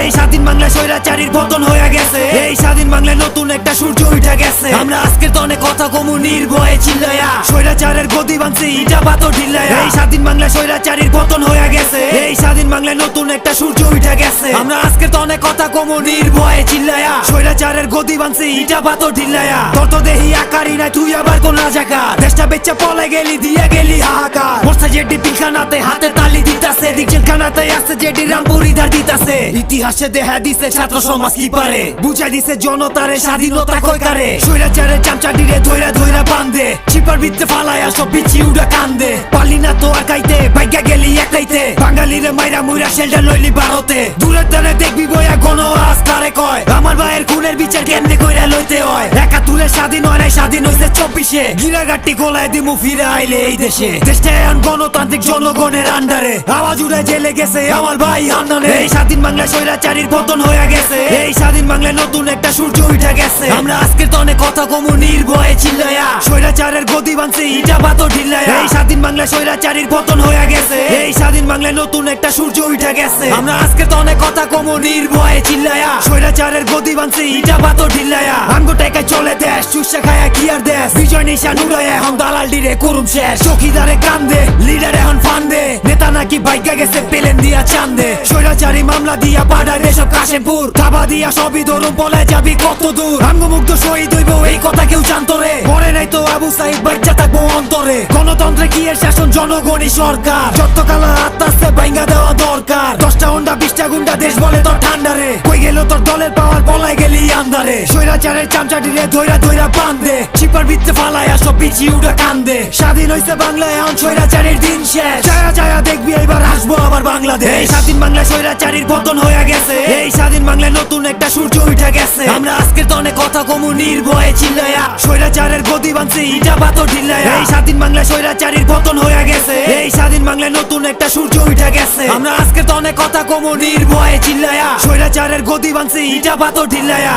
এই স্বাধীন বাংলা স্বৈরাচারীর পতন হয়ে গেছে। এই স্বাধীন বাংলায় নতুন একটা সূর্য উঠে গেছে। আমরা আজকের তো অনেক কথা কমু নির্ভয়ে চিল্লায়া। স্বৈরাচারের গদি ভাঙছে ইটা পাতো ঢিল্লায়া। এই স্বাধীন বাংলা স্বৈরাচারীর পতন হয়ে গেছে। এই স্বাধীন বাংলায় নতুন একটা সূর্য উঠে গেছে। আমরা আজকের তো অনেক কথা কমু নির্ভয়ে চিল্লায়া। স্বৈরাচারের গদি ভাঙছে ইটা পাতো ঢিল্লায়া। তত দেহি আকারি না তুই আবার কোন রাজাকার দেশটা বেচা পলে গেলি, দিয়ে গেলি হাহাকার। মোরসা জেডি পিলখানাতে, হাতে তালি দিতাছে। দিক জেলখানাতে আছে জেডি, রামপুরি ধার দিতাছে। ইতিহাসে দেখা দিছে ছাত্র সমাজ কি পারে? বুঝাই দিছে জনতারে স্বাধীনতা কই কারে? স্বৈরাচারের চামচাটিরে ধইরা ধইরা বান্ধে। চিপার ভিতরে ফালায় সব বিচি উড়া কান্দে। পালি না তো আকাইতে বাইকা গেলি একাইতে বাঙালিরে মাইরা মুইরা শেল্টার লইলি ভারতে। বিচার কেমনে কইরা লইতে হয়? একাত্তরে স্বাধীন হয় নাই, স্বাধীন হইছে চব্বিশে। গিরাগাটি গোলায় দিমু, ফিরে আইলে এই দেশে। দেশটা গণতান্ত্রিক জনগণের আন্ডারে। আওয়াজ উড়ে জেলে গেছে আমার ভাই হান্নানে। এই স্বাধীন বাংলায় স্বৈরাচারীর পতন হয়ে গেছে। এই স্বাধীন বাংলায় নতুন একটা সূর্য উঠে গেছে। আমরা আজকের তো অনেক কথা কমু নির্ভয়ে চিল্লায়া স্বৈরাচারের গদি ভাঙছে ইটা পাথর ঢিল্লায়া। এই স্বাধীন বাংলায় স্বৈরাচারীর পতন হয়ে গেছে। এই স্বাধীন বাংলায় নতুন একটা সূর্য উঠে গেছে। আমরা আজকে তো অনেক কথা কমু নির্ভয়ে চিল্লায়া স্বৈরাচারের গদি ভাঙছে ইটা পাথর ঢিল্লায়া। আঙ্গু টাকা চলে দেশ, চুষা খায়া কি আর দেশ? বিজয় নিশান উড়ায় এখন দালাল ডিরে করুম শেষ। চকিদারে কান্দে লিডার এখন ফান্দে নেতা নাকি বাইকা গেছে, পেলেন দিয়া চান্দে স্বৈরাচারী মামলা দিয়া পাড়ায় এসব কাশেমপুর। থাবা দিয়া সবই ধরুন, বলে যাবি কত দূর? আঙ্গমুগ্ধ শহীদ হইব, এই কথা কেউ জানতো রে। পরে নাই তো আবু সাইদ বাচ্চা থাকব অন্তরে। গণতন্ত্রে কি এর শাসন? জনগণই সরকার। যত কালা আত্মাসে বাইঙ্গা দেওয়া দরকার। দশটা হুন্ডা, বিশটা গুন্ডা, দেশ বলে তোর ঠান্ডারে কই গেল তোর দলের পাওয়ার বলাই গেলি আন্দারে স্বৈরাচারের চামচাটিরে ধৈরা ধৈরা বান্ধে চিপার ভিতরে ফালায় আসো পিছি উড়া কান্দে। স্বাধীন হইছে বাংলায়, এখন স্বৈরাচারীর দিন শেষ। চায়া চায়া দেখবি এবার আসব আবার বাংলাদেশ। এই স্বাধীন বাংলায় স্বৈরাচারীর পতন হয়ে গেছে। এই স্বাধীন বাংলায় নতুন একটা সূর্য উঠে গেছে। আমরা আজকের কথা কমু নির্ভয়ে চিল্লায়া স্বৈরাচারের গতি বানছে ইটা পাতো ঢিল্লায়া এই স্বাধীন বাংলা স্বৈরাচারীর পতন হয়ে গেছে। এই স্বাধীন বাংলায় নতুন একটা সূর্য উঠে গেছে। আমরা আজকে তো অনেক কথা কমু নির্ভয়ে চিল্লায়া স্বৈরাচারের গতি বানছে ইটা পাতো ঢিল্লায়া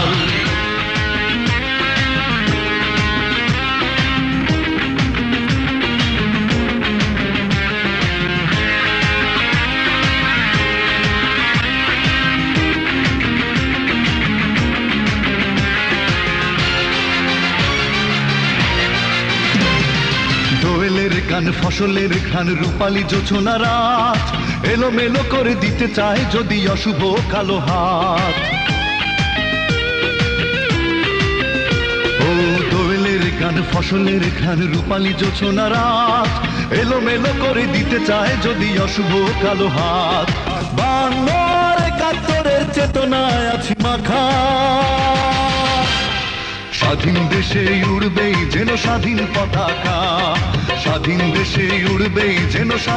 গান ফসলের খান রূপালী জোছনা রাত। এলোমেলো করে দিতে চায় যদি অশুভ কালো হাত। ও ফসলের খান রূপালী জোছনা রাত। এলোমেলো করে দিতে চায় যদি অশুভ কালো হাত। বাংলার একাত্তরের চেতনায় আছি মাখা। স্বাধীন দেশে উড়বেই যেন স্বাধীন পতাকা। স্বাধীন দেশে উড়বেই যেন স্বাধীন